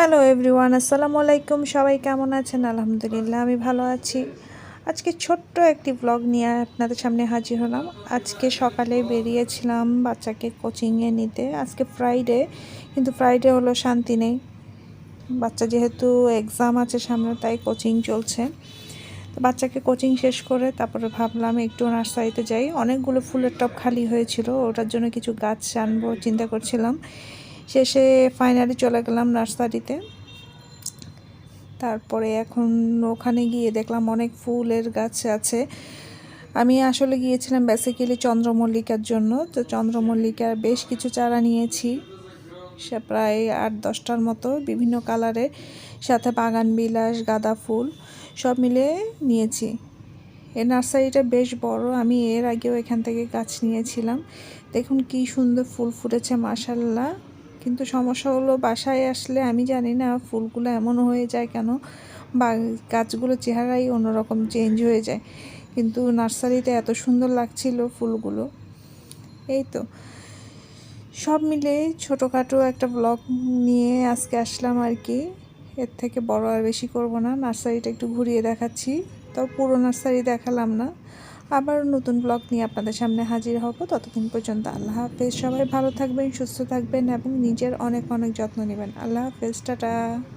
Hello everyone, আসসালামু আলাইকুম। সবাই কেমন আছেন? আলহামদুলিল্লাহ, আমি ভালো আছি। আজকে ছোট্ট একটি ব্লগ নিয়ে আপনাদের সামনে হাজির হলাম। আজকে সকালে বেরিয়েছিলাম বাচ্চাকে কোচিংয়ে নিতে। আজকে ফ্রাইডে কিন্তু ফ্রাইডে হলো শান্তি নেই। বাচ্চা যেহেতু এক্সাম আছে সামনে, তাই কোচিং চলছে। তো বাচ্চাকে কোচিং শেষ করে তারপরে ভাবলাম একটু নার্সারিতে যাই। অনেকগুলো ফুলের টব খালি হয়েছিল, ওটার জন্য কিছু গাছ আনব, চিন্তা করছিলাম। শেষে ফাইনালি চলে গেলাম নার্সারিতে। তারপরে এখন ওখানে গিয়ে দেখলাম অনেক ফুলের গাছ আছে। আমি আসলে গিয়েছিলাম বেসিক্যালি চন্দ্রমল্লিকার জন্য। তো চন্দ্রমল্লিকার বেশ কিছু চারা নিয়েছি। সে প্রায় আট দশটার মতো বিভিন্ন কালারে। সাথে বাগান বিলাস, গাঁদা ফুল সব মিলে নিয়েছি। এই নার্সারিটা বেশ বড়। আমি এর আগেও এখান থেকে গাছ নিয়েছিলাম। দেখুন কি সুন্দর ফুল ফুটেছে মাসাল্লাহ কিন্তু সমস্যা হলো বাসায় আসলে আমি জানি না ফুলগুলো এমন হয়ে যায় কেন, বা গাছগুলো চেহারাই অন্যরকম চেঞ্জ হয়ে যায়। কিন্তু নার্সারিতে এত সুন্দর লাগছিল ফুলগুলো। এই তো। সব মিলে ছোটোখাটো একটা ব্লগ নিয়ে আজকে আসলাম আর কি। এর থেকে বড় আর বেশি করব না। নার্সারিটা একটু ঘুরিয়ে দেখাচ্ছি। তো পুরো নার্সারি দেখালাম না। আবার নতুন ব্লগ নিয়ে আপনাদের সামনে হাজির হব। ততদিন পর্যন্ত আল্লাহ হাফেজ। সবাই ভালো থাকবেন, সুস্থ থাকবেন এবং নিজের অনেক অনেক যত্ন নেবেন। আল্লাহ হাফেজ, টাটা।